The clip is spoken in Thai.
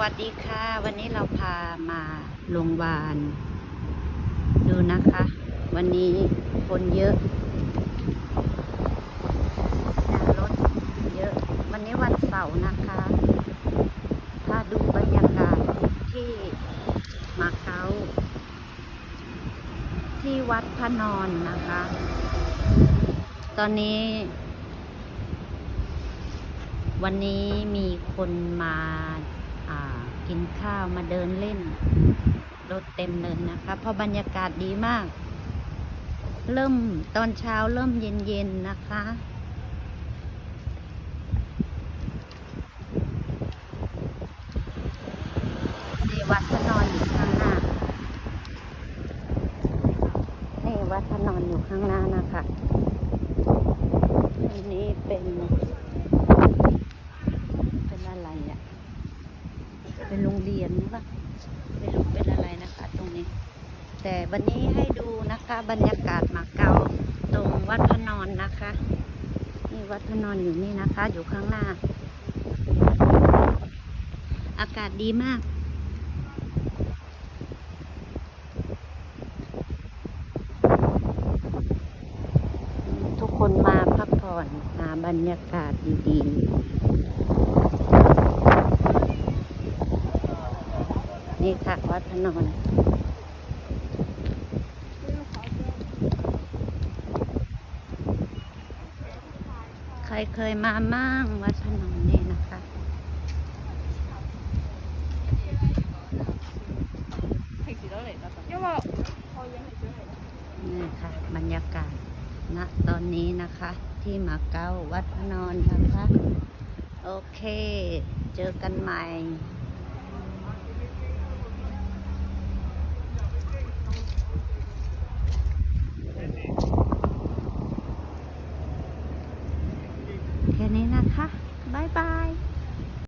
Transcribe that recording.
วัสดีค่ะ วันนี้เราพามาโรงพยาบาลดูนะคะ วันนี้คนเยอะรถเยอะ วันนี้วันเสาร์นะคะพาดูบรรยากาศที่มาเก๊าที่วัดพระนอนนะคะ ตอนนี้วันนี้มีคนมา กินข้าวมาเดินเล่น รถเต็มเลยนะคะพราะบรรยากาศดีมาก เริ่มตอนเช้าเริ่มเย็นๆนะคะนี่วัดพระนอนอยู่ข้างหน้านี่วัดพระนอนอยู่ข้างหน้านะคะอันนี้เป็น เป็นอะไรอะ เป็นโรงเรียนหรือเปล่าไม่รู้เป็นอะไรนะคะ ตรงนี้ แต่วันนี้ให้ดูนะคะ บรรยากาศมาเก๊าตรงวัดพระนอนนะคะนี่วัดพระนอนอยู่นี่นะคะ อยู่ข้างหน้า อากาศดีมากทุกคนมาพักผ่อนหาบรรยากาศดีๆ นี่ค่ะวัดพระนอนใครเคยมามั่งวัดพระนอนนี่นะคะนี่ค่ะบรรยากาศณตอนนี้นะคะ ที่มาเก๊าวัดพระนอนนะคะ โอเค เจอกันใหม่ แค่นี้นะคะ บ๊ายบาย